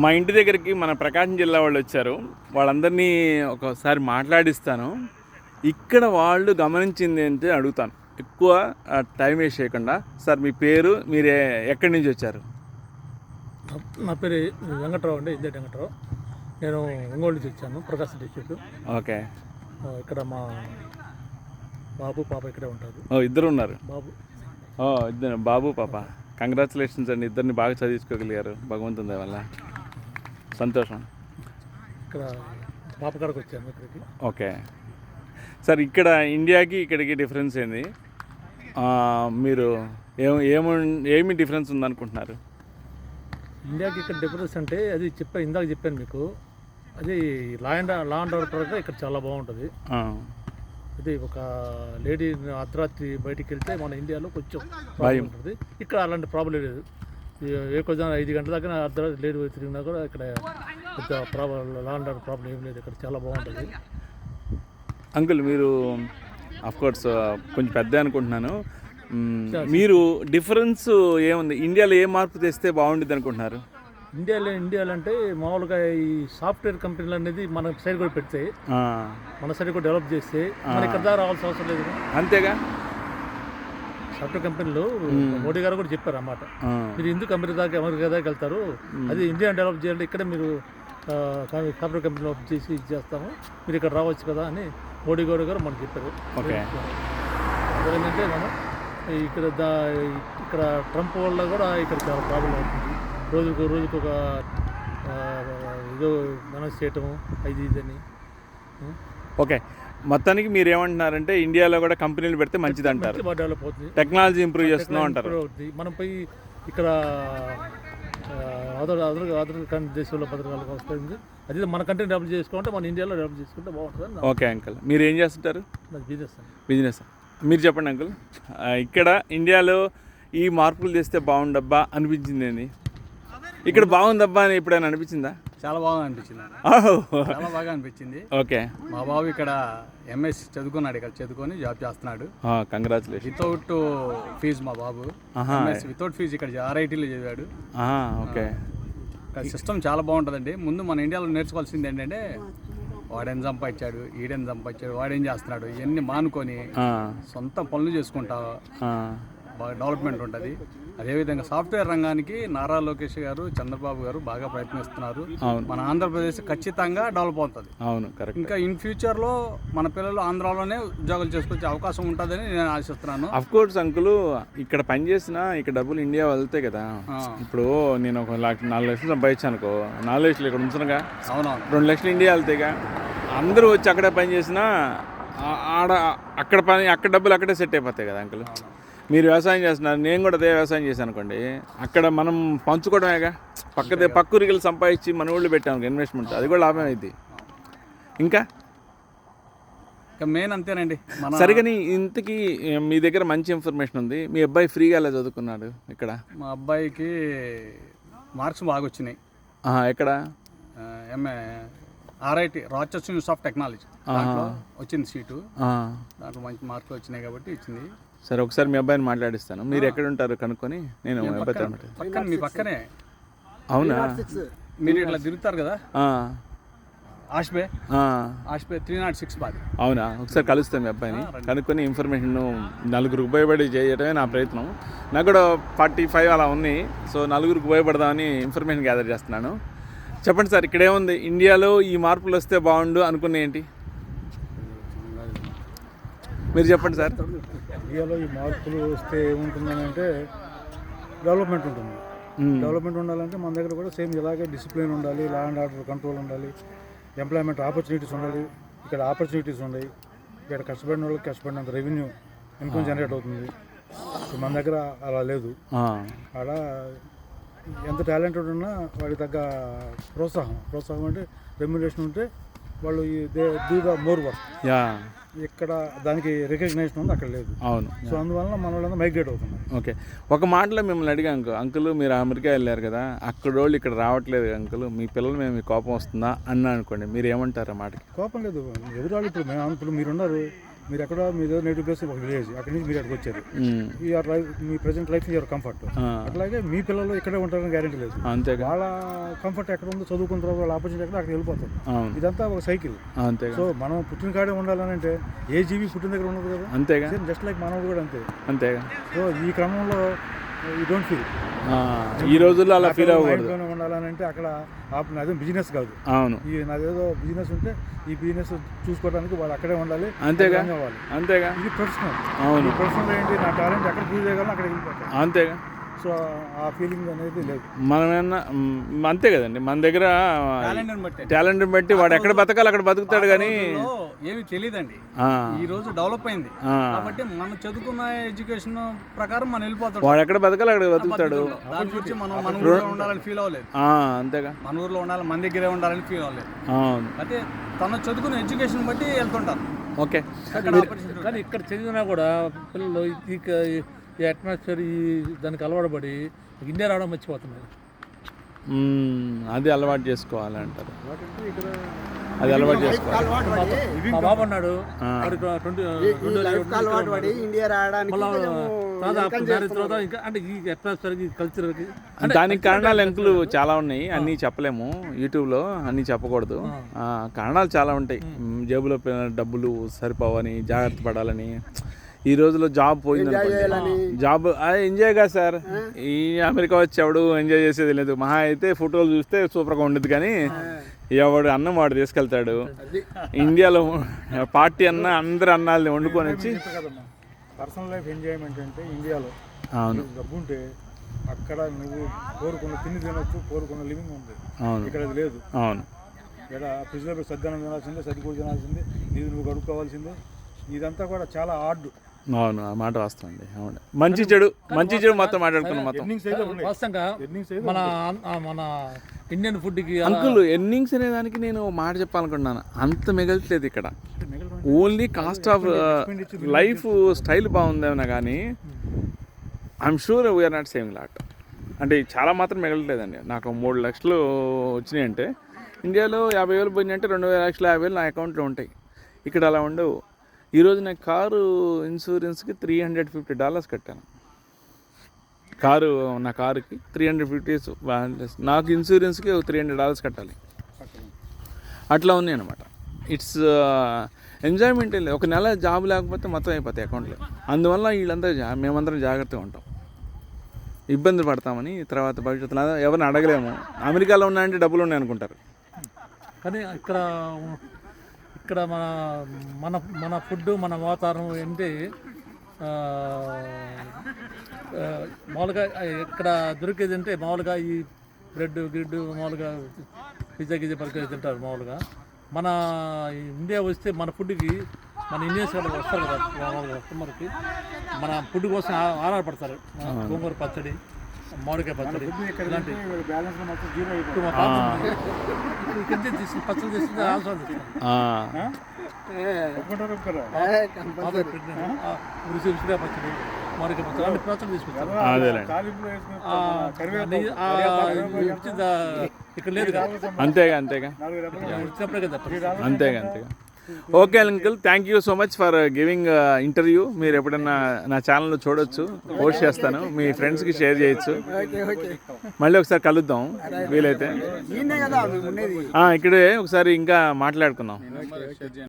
మా ఇంటి దగ్గరికి మన ప్రకాశం జిల్లా వాళ్ళు వచ్చారు. వాళ్ళందరినీ ఒకసారి మాట్లాడిస్తాను. ఇక్కడ వాళ్ళు గమనించింది ఏంటి అడుగుతాను. ఎక్కువ టైం వేస్ట్ చేయకుండా. సార్ మీ పేరు మీరు ఎక్కడి నుంచి వచ్చారు? నా పేరు వెంకట్రావు అండి ఇందే వెంకట్రావు. నేను ఒంగోలు నుంచి వచ్చాను ప్రకాశం డిస్ట్రిక్ట్ ఓకే. ఇక్కడ మా బాబు పాప ఇక్కడే ఉంటారు. ఓ ఇద్దరు ఉన్నారు. బాబు. ఓ ఇద్దరు బాబు పాప. కంగ్రాచులేషన్స్ అండి ఇద్దరిని బాగా చదివించుకోగలిగారు. భగవంతుని వల్ల. సంతోషం. ఇక్కడ పాప కాడకు వచ్చాను ఇక్కడికి. ఓకే. సార్ ఇక్కడ ఇండియాకి ఇక్కడికి డిఫరెన్స్ ఏంది? మీరు ఏం ఏము ఏమి డిఫరెన్స్ ఉందనుకుంటున్నారు? ఇండియాకి ఇక్కడ డిఫరెన్స్ అంటే అది చెప్పా ఇందాక చెప్పాను మీకు. అది law and law and order పరంగా ఇక్కడ చాలా బాగుంటుంది. అది ఒక లేడీ అర్ధరాత్రి బయటికి వెళ్తే మన ఇండియాలో కొంచెం ఉంటుంది ఇక్కడ అలాంటి ప్రాబ్లం లేదు. ఏ కొంచెం ఐదు గంటల దాకా అర్ధరాత్రి లేడీ పోయి తిరిగినా కూడా ఇక్కడ పెద్ద problem law and order problem ఏం లేదు. ఇక్కడ చాలా బాగుంటుంది. అంకుల్ మీరు కోర్స్ కొంచెం పెద్ద అనుకుంటున్నాను. మీరు డిఫరెన్స్ ఏముంది? ఇండియాలో ఏ మార్పు తెస్తే బాగుంటుంది అనుకుంటున్నారు? ఇండియాలో ఇండియాలో అంటే మామూలుగా ఈ సాఫ్ట్వేర్ కంపెనీలు అనేది మన సైడ్ కూడా పెడితే ఆ, మన సైడ్ కూడా డెవలప్ చేస్తే మన ఇక్కడ దాకా రావాల్సిన అవసరం లేదు. అంతేగా? సాఫ్ట్వేర్ కంపెనీలు మోడీ గారు కూడా చెప్పారు అన్నమాట మీరు ఎందుకు అమెరికా దాకా అమెరికా దాకా వెళ్తారు? అది ఇండియా డెవలప్ చేయాలి ఇక్కడ మీరు సాఫ్ట్వేర్ కంపెనీ డెవలప్ చేసి ఇది చేస్తాము. మీరు ఇక్కడ రావచ్చు కదా అని మోడీ గారు గారు మనకు చెప్పారు. ఏంటంటే మనం ఇక్కడ దా ఇక్కడ ట్రంప్ వల్ల కూడా ఇక్కడ చాలా ప్రాబ్లం అవుతుంది. రోజుకు రోజుకు ఒక ఏదో అనౌన్స్ చేయటము అది ఇదని. ఓకే. మొత్తానికి మీరు ఏమంటున్నారంటే ఇండియాలో కూడా కంపెనీలు పెడితే మంచిది అంటారు డెవలప్ అవుతుంది టెక్నాలజీ ఇంప్రూవ్ చేస్తున్నాం అంటారు. మనం పోయి ఇక్కడ అదర్ అదర్ అదర్ దేశంలో పథకాలకు వస్తుంది అది మన కంట్రీ డెవలప్ చేసుకుంటే మన ఇండియాలో డెవలప్ చేసుకుంటే బాగుంటుంది ఓకే అంకుల్. మీరు ఏం చేస్తుంటారు బిజినెస్ బిజినెస్. మీరు చెప్పండి అంకుల్. ఇక్కడ ఇండియాలో ఈ మార్పులు చేస్తే బాగుండబ్బా అనిపించింది ఇక్కడ బాగుందబ్బా అని ఎప్పుడైనా అనిపించిందా? చాలా బాగా అనిపించింది. చాలా బాగా అనిపించింది ఓకే. మా బాబు ఇక్కడ ఎంఎస్ చదువుకున్నాడు ఇక్కడ చదువుకొని జాబ్ చేస్తున్నాడు. కంగ్రాచులేషన్ వితౌట్ ఫీజు మా బాబు. ఎంఎస్ వితౌట్ ఫీజు ఇక్కడ ఆర్ఐటీలో చదివాడు. ఓకే. ఇక్కడ సిస్టమ్ చాలా బాగుంటుందండి. ముందు మన ఇండియాలో నేర్చుకోవాల్సింది ఏంటంటే వాడేం సంపాదించాడు ఈడేం సంపాదించాడు వాడేం చేస్తున్నాడు ఇవన్నీ మానుకొని సొంత పనులు చేసుకుంటా ఆ, బాగా డెవలప్మెంట్ ఉంటుంది. అదేవిధంగా సాఫ్ట్వేర్ రంగానికి నారా లోకేష్ గారు చంద్రబాబు గారు బాగా ప్రయత్నిస్తున్నారు. మన ఆంధ్రప్రదేశ్ ఖచ్చితంగా డెవలప్ అవుతుంది. అవును కరెక్ట్. ఇంకా ఇన్ ఫ్యూచర్లో మన పిల్లలు ఆంధ్రాలోనే ఉద్యోగాలు చేసుకొచ్చే అవకాశం ఉంటుందని నేను ఆశిస్తున్నాను. అఫ్ కోర్స్ అంకుల్ ఇక్కడ పని చేసినా ఇక్కడ డబ్బులు ఇండియా వెళ్తాయి కదా. ఇప్పుడు నేను ఒక లక్ష నాలుగు లక్షలు సంపాదించాను అనుకో నాలుగు లక్షలు ఇక్కడ ఉంచునగా? అవునవును. రెండు లక్షలు ఇండియా వెళ్తాయిగా అందరూ వచ్చి అక్కడే పని చేసినా ఆడ అక్కడ పని అక్కడ డబ్బులు అక్కడే సెట్ అయిపోతాయి కదా అంకుల్ మీరు వ్యవసాయం చేస్తున్నారు నేను కూడా అదే వ్యవసాయం చేశాను అనుకోండి అక్కడ మనం పంచుకోవడమేగా? పక్కదే పక్క ఊరికి వెళ్ళి సంపాదించి మన ఊళ్ళో పెట్టాము ఇన్వెస్ట్మెంట్ అది కూడా లాభం అయింది ఇంకా? ఇంకా మెయిన్ అంతేనండి. సరిగని ఇంతకీ మీ దగ్గర మంచి ఇన్ఫర్మేషన్ ఉంది. మీ అబ్బాయి ఫ్రీగా ఎలా చదువుకున్నాడు ఇక్కడ? మా అబ్బాయికి మార్క్స్ బాగా వచ్చినాయి. ఎక్కడ? ఎంఏ ఆర్ఐటి రాచెస్ ఇన్స్టిట్యూట్ ఆఫ్ టెక్నాలజీ వచ్చింది సీటు. దాంట్లో మంచి మార్కులు వచ్చినాయి కాబట్టి ఇచ్చింది. సరే ఒకసారి మీ అబ్బాయిని మాట్లాడిస్తాను. మీరు ఎక్కడ ఉంటారు కనుక్కొని నేను మీ అబ్బాయితో మాట్లాడతాను. పక్కన మీ పక్కనే. అవునా? మీరు ఇట్లా తిరుగుతారు కదా? ఆ, ఆష్బే ఆ, ఆష్బే త్రీ నాట్ సిక్స్ మాది అవునా? ఒకసారి కలుస్తాను మీ అబ్బాయిని. కనుక్కొని ఇన్ఫర్మేషన్ నలుగురికి ఉపయోగపడి చేయడమే నా ప్రయత్నం. నాకు కూడా ఫార్టీ ఫైవ్ అలా ఉంది. సో నలుగురికి ఉపయోగపడదామని ఇన్ఫర్మేషన్ గ్యాదర్ చేస్తున్నాను. చెప్పండి సార్ ఇక్కడ ఏముంది ఇండియాలో ఈ మార్పులు వస్తే బాగుండు అనుకున్న ఏంటి? మీరు చెప్పండి సార్. ఇండియాలో ఈ మార్పులు వస్తే ఏముంటుందని అంటే డెవలప్మెంట్ ఉంటుంది. డెవలప్మెంట్ ఉండాలంటే మన దగ్గర కూడా సేమ్ ఇలాగే డిసిప్లిన్ ఉండాలి లా అండ్ ఆర్డర్ కంట్రోల్ ఉండాలి ఎంప్లాయ్మెంట్ ఆపర్చునిటీస్ ఉండాలి ఇక్కడ ఆపర్చునిటీస్ ఉన్నాయి. ఇక్కడ కష్టపడిన వాళ్ళకి కష్టపడినంత రెవెన్యూ ఇన్కమ్ జనరేట్ అవుతుంది. మన దగ్గర అలా లేదు. ఆడ ఎంత టాలెంటెడ్ ఉన్నా వాడికి తగ్గ ప్రోత్సాహం. ప్రోత్సాహం అంటే రెమ్యులేషన్ ఉంటే వాళ్ళు they do the more work ఇక్కడ దానికి రికగ్నైజేషన్ ఉంది అక్కడ లేదు. అవును. సో అందువల్ల మన వాళ్ళంతా మైగ్రేట్ అవుతున్నారు. ఓకే. ఒక మాటలో మిమ్మల్ని అడిగా అంకుల్ అంకుల్ మీరు అమెరికా వెళ్ళారు కదా అక్కడ వాళ్ళు ఇక్కడ రావట్లేదు అంకుల్ మీ పిల్లలు మేము మీ కోపం వస్తుందా? అన్నా అనుకోండి మీరు ఏమంటారు ఆ మాటకి? కోపం లేదు ఎదురాళ్ళు ఇప్పుడు మేము ఇప్పుడు మీరున్నారు. మీరు ఎక్కడ మీ నేటివ్ ప్లేస్ ఒక విలేజ్ అక్కడి నుంచి మీరు అక్కడికి వచ్చారు. యూఆర్ లైఫ్ మీ ప్రజెంట్ లైఫ్ యువర్ కంఫర్ట్ అట్లాగే మీ పిల్లలు ఇక్కడే ఉంటారని గ్యారెంటీ లేదు. అంతేగా వాళ్ళ కంఫర్ట్ ఎక్కడ ఉందో చదువుకుంటారో వాళ్ళ ఆపర్చునిటీ ఎక్కడ అక్కడ వెళ్ళిపోతారు. ఇదంతా ఒక సైకిల్ అంతేగా సో మనం పుట్టిన కాడే ఉండాలని అంటే ఏ జీవి పుట్టిన దగ్గర ఉండదు కదా. అంతేగా జస్ట్ లైక్ మనవుడు కూడా అంతే. అంతేగా సో ఈ క్రమంలో యూ డోంట్ ఫీల్ ఈ రోజుల్లో అలా ఫీల్ అవ్వకూడదు. అంటే అక్కడ నాదేం బిజినెస్ కాదు. అవును. ఈ నాదేదో బిజినెస్ ఉంటే ఈ బిజినెస్ చూసుకోవడానికి వాళ్ళు అక్కడే ఉండాలి. అంతేగా? అక్కడ అంతేగా? ఇది ప్రొఫెషనల్ అవును. ప్రొఫెషనల్ ఏంటి? నా టాలెంట్ ఎక్కడ ప్రూవ్ చేయగలను? అక్కడ వెళ్ళిపోతాను అంతేగా? సో ఆ ఫీలింగ్ అనేది లేదు. మనమేమన్నా మ్, అంతే కదండి. మన దగ్గర టాలెంట్ బట్టి. వాడు ఎక్కడ బతకాలి అక్కడ బతుకుతాడు కానీ ఏమీ తెలియదండి. ఆ, ఈ రోజు డెవలప్ అయింది. కాబట్టి మనం చదువుకున్న ఎడ్యుకేషన్ ప్రకారం మనం వెళ్ళిపోతాం వాడు ఎక్కడ బతకాలి అక్కడ బతుకుతాడు. దాని గురించి మనం మన ఊర్లో ఉండాలని ఫీల్ అవ్వలేదు. ఆ, అంతేగా. మన ఊర్లో ఉండాలి మన దగ్గరే ఉండాలని ఫీల్ అవ్వలేదు. అవును. అయితే తను చదువుకున్న ఎడ్యుకేషన్ బట్టి వెళ్తుంటారు. ఓకే. కానీ ఇక్కడ చదివినా కూడా పిల్లలు ఈ అట్మాస్ఫియర్ ఈ దానికి అలవాటు పడి ఇండియా రావడం మర్చిపోతున్నారు అది అలవాటు చేసుకోవాలి అంటారు అది అలవాటు చేసుకోవాలి. మా బాబు అన్నాడు ఆ. ట్వంటీ అలవాటు పడి ఇండియా రావడానికి మళ్ళా కొంచెం తర్వాత మ్యారేజ్ తర్వాత ఇంకా అంటే ఈ అట్మాస్ఫియర్ ఈ కల్చర్కి దానికి కారణాలు ఎంకులు చాలా ఉన్నాయి అన్నీ చెప్పలేము. యూట్యూబ్లో అన్నీ చెప్పకూడదు. ఆ, కారణాలు చాలా ఉంటాయి. జేబులో డబ్బులు సరిపోవని జాగ్రత్త పడాలని. ఈ రోజులో జాబ్ పోయింది. జాబ్ ఎంజాయ్గా సార్? ఈ అమెరికా వచ్చి ఎవడు ఎంజాయ్ చేసేది లేదు. మహా అయితే ఫోటోలు చూస్తే సూపర్గా ఉండదు కానీ ఎవడు అన్నం వాడు తీసుకెళ్తాడు. ఇండియాలో పార్టీ అన్న అందరు అన్నాల్ని వండుకొని వచ్చి పర్సనల్ లైఫ్ ఎంజాయ్మెంట్ అంటే ఇండియాలో అవును. డబ్బు ఉంటే అక్కడ నువ్వు కోరుకున్న తిండి తినొచ్చు కోరుకున్న లివింగ్ ఉంది అవును. ఇక్కడ అది లేదు. అవును. ఇక్కడ ఫ్రిడ్జ్లో సద్దనం తినాల్సిందే సర్దుకూడు తినాల్సిందే నీది నువ్వు గడుక్కోవాల్సిందే ఇదంతా కూడా చాలా హార్డ్ అవును ఆ మాట వాస్తవండి అవును. మంచి చెడు మంచి చెడు మొత్తం మాట్లాడుకున్నాం మొత్తం వాస్తవంగా మన మన ఇండియన్ ఫుడ్కి అంకుల్ ఎర్నింగ్స్ అనే దానికి నేను మాట చెప్పాలనుకుంటున్నాను. అంత మిగలట్లేదు ఇక్కడ. Only cost of life style బాగుందేమన్నా కానీ I'm sure we're not same lot అంటే చాలా మాత్రం మిగలట్లేదండి నాకు మూడు లక్షలు వచ్చినాయి అంటే ఇండియాలో యాభై వేలు పోయినాయి అంటే రెండు వేల లక్షల యాభై వేలు నా అకౌంట్లో ఉంటాయి. ఇక్కడ అలా ఉండవు. ఈరోజు నేను కారు ఇన్సూరెన్స్కి త్రీ హండ్రెడ్ ఫిఫ్టీ డాలర్స్ కట్టాను. కారు నా కారుకి త్రీ హండ్రెడ్ ఫిఫ్టీస్ నాకు ఇన్సూరెన్స్కి ఒక త్రీ హండ్రెడ్ డాలర్స్ కట్టాలి. అట్లా ఉంది అనమాట ఇట్స్ ఎంజాయ్మెంట్ లేదు. ఒక నెల జాబ్ లేకపోతే మొత్తం అయిపోతాయి అకౌంట్లో. అందువల్ల వీళ్ళంతా జా- మేమందరం జాగ్రత్తగా ఉంటాం. ఇబ్బంది పడతామని తర్వాత భవిష్యత్తులో ఎవరిని అడగలేము. అమెరికాలో ఉన్నా అంటే డబ్బులు ఉన్నాయి అనుకుంటారు కానీ ఇక్కడ ఇక్కడ మన మన మన ఫుడ్ మన వాతావరణం ఏంటి మామూలుగా ఇక్కడ దొరికేది అంటే మామూలుగా ఈ బ్రెడ్ గిడ్డు మామూలుగా పిజ్జా గిజ్జా బర్గర్ తింటారు మామూలుగా. మన ఇండియా వస్తే మన ఫుడ్కి మన ఇండియన్స్ వాళ్ళు వస్తారు కదా మామూలుగా కస్టమర్కి మన ఫుడ్ కోసం ఆధారపడతారు గోంగూర పచ్చడి మామిడికాయ పచ్చడి. ఇలాంటి పచ్చడి తీసుకుంటే ఆల్సో పచ్చడి మామిడికాయ పచ్చడి? ఇక్కడ లేదు అంతేగా అంతేగా. అంతేగా అంతేగా. Okay uncle. Thank you so much for giving interview మీరు ఎప్పుడన్నా నా ఛానల్లో చూడొచ్చు పోస్ట్ చేస్తాను. మీ ఫ్రెండ్స్కి షేర్ చేయొచ్చు. మళ్ళీ ఒకసారి కలుద్దాం వీలైతే. ఇక్కడే ఒకసారి ఇంకా మాట్లాడుకుందాం.